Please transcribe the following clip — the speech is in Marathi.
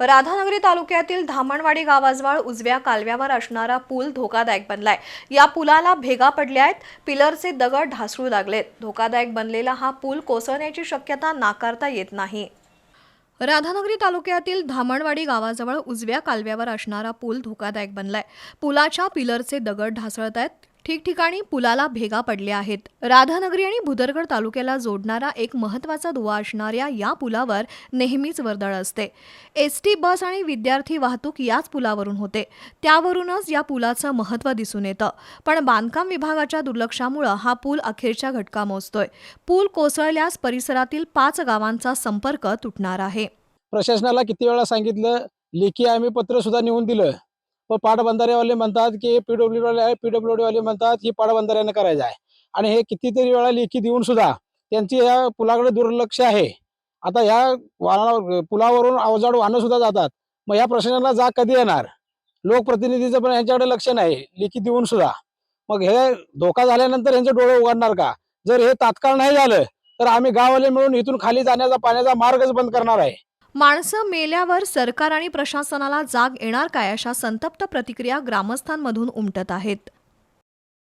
राधानगरी तालुक्यातील धामणवाडी गावाजवळ उजव्या कालव्यावर असणारा पूल धोकादायक बनलाय. या पुलाला भेगा पडल्या आहेत. पिलरचे दगड ढासळू लागलेत. धोकादायक बनलेला हा पूल कोसळण्याची शक्यता नाकारता येत नाही. राधानगरी तालुक्यातील धामणवाडी गावाजवळ उजव्या कालव्यावर असणारा पूल धोकादायक बनलाय. पुलाच्या पिलरचे दगड ढासळत आहेत. ठिकठिकाणी पुलाला भेगा पडल्या आहेत. राधानगरी आणि भुदरगड तालुक्याला जोडणारा एक महत्त्वाचा दुवा असणाऱ्या या पुलावर नेहमीच वर्दळ असते. एस टी बस आणि विद्यार्थी वाहतूक याच पुलावरून होते. त्यावरूनच या पुलाचं महत्त्व दिसून येतं. पण बांधकाम विभागाच्या दुर्लक्षामुळं हा पूल अखेरच्या घटका मोजतोय. पूल कोसळल्यास परिसरातील पाच गावांचा संपर्क तुटणार आहे. प्रशासनाला किती वेळा सांगितलं? लेखी आम्ही पत्र सुद्धा नेऊन दिलं. पण पाटबंधारेवाले म्हणतात की पीडब्ल्यू वाले आहे पीडब्ल्यू डी वाले म्हणतात की पाटबंधाऱ्यानं करायचं आहे. आणि हे कितीतरी वेळा लेखी देऊन सुद्धा त्यांची या पुलाकडे दुर्लक्ष आहे. आता ह्या वाहना पुलावरून अवजाड वाहनं सुद्धा जातात. मग या प्रश्नाला जा कधी येणार? लोकप्रतिनिधीचं पण यांच्याकडे लक्ष नाही लेखी देऊन सुद्धा. मग हे धोका झाल्यानंतर यांचे डोळे उघडणार का? जर हे तात्काळ नाही झालं तर आम्ही गाववाले मिळून इथून खाली जाण्याचा पाण्याचा मार्गच बंद करणार आहे. माणसं मेल्यावर सरकार आणि प्रशासनाला जाग येणार काय अशा संतप्त प्रतिक्रिया ग्रामस्थांमधून उमटत आहेत?